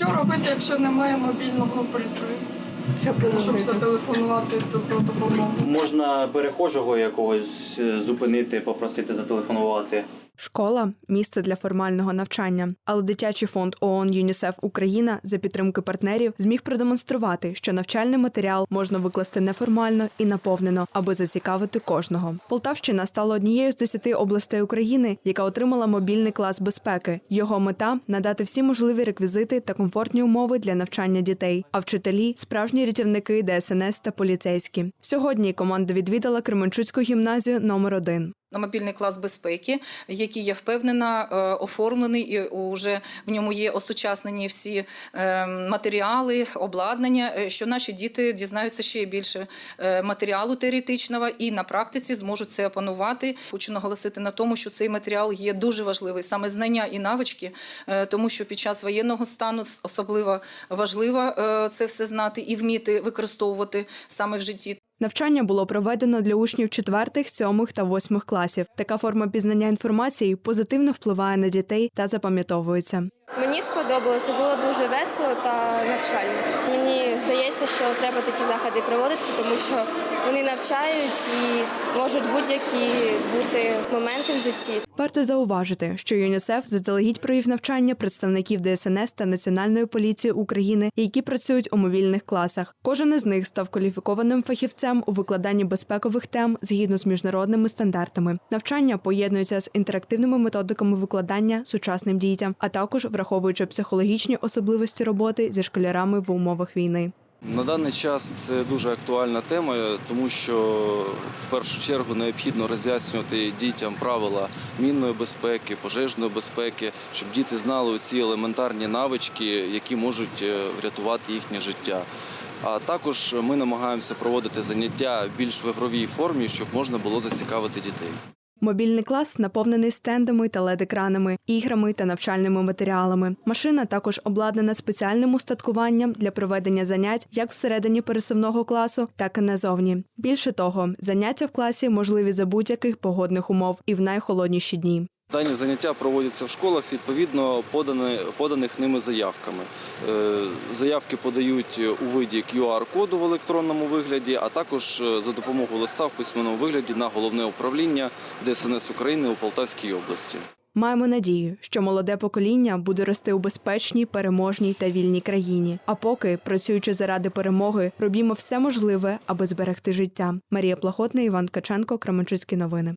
Що робити, якщо немає мобільного пристрою, Щоб щоб зателефонувати про допомогу? Можна перехожого якогось е, зупинити, попросити зателефонувати. Школа місце для формального навчання, але дитячий фонд ООН ЮНІСЕФ Україна за підтримки партнерів зміг продемонструвати, що навчальний матеріал можна викласти неформально і наповнено, аби зацікавити кожного. Полтавщина стала однією з десяти областей України, яка отримала мобільний клас безпеки. Його мета надати всі можливі реквізити та комфортні умови для навчання дітей. А вчителі справжні рятівники ДСНС та поліцейські. Сьогодні команда відвідала Кременчуцьку гімназію номер 1 на мобільний клас безпеки, який я впевнена е, оформлений і вже в ньому є осучаснені всі е, матеріали, обладнання, е, що наші діти дізнаються ще більше матеріалу теоретичного і на практиці зможуть це опанувати. Хочу наголосити на тому, що цей матеріал є дуже важливий, саме знання і навички, тому що під час воєнного стану особливо важливо це все знати і вміти використовувати саме в житті. Навчання було проведено для учнів 4, 7 та 8 класів. Така форма пізнання інформації позитивно впливає на дітей та запам'ятовується. Мені сподобалося, було дуже весело та навчально. Мені здається, що треба такі заходи проводити, тому що вони навчають і можуть будь-які бути моменти в житті. Варто зауважити, що ЮНІСЕФ заздалегідь провів навчання представників ДСНС та Національної поліції України, які працюють у мобільних класах. Кожен із них став кваліфікованим фахівцем у викладанні безпекових тем згідно з міжнародними стандартами. Навчання поєднується з інтерактивними методиками викладання сучасним дітям, а також враховуючи психологічні особливості роботи зі школярами в умовах війни. На даний час це дуже актуальна тема, тому що в першу чергу необхідно роз'яснювати дітям правила мінної безпеки, пожежної безпеки, щоб діти знали ці елементарні навички, які можуть е, врятувати їхнє життя. А також ми намагаємося проводити заняття більш в ігровій формі, щоб можна було зацікавити дітей. Мобільний клас наповнений стендами та лед-екранами, іграми та навчальними матеріалами. Машина також обладнана спеціальним устаткуванням для проведення занять як всередині пересувного класу, так і назовні. Більше того, заняття в класі можливі за будь-яких погодних умов і в найхолодніші дні. Дані заняття проводяться в школах відповідно поданих ними заявками. Е, Заявки подають у виді QR-коду в електронному вигляді, а також е, за допомогою листа в письменному вигляді на головне управління ДСНС України у Полтавській області. Маємо надію, що молоде покоління буде рости у безпечній, переможній та вільній країні. А поки, працюючи заради перемоги, робімо все можливе, аби зберегти життя. Марія Плахотна, Іван Каченко, Кременчуцькі новини.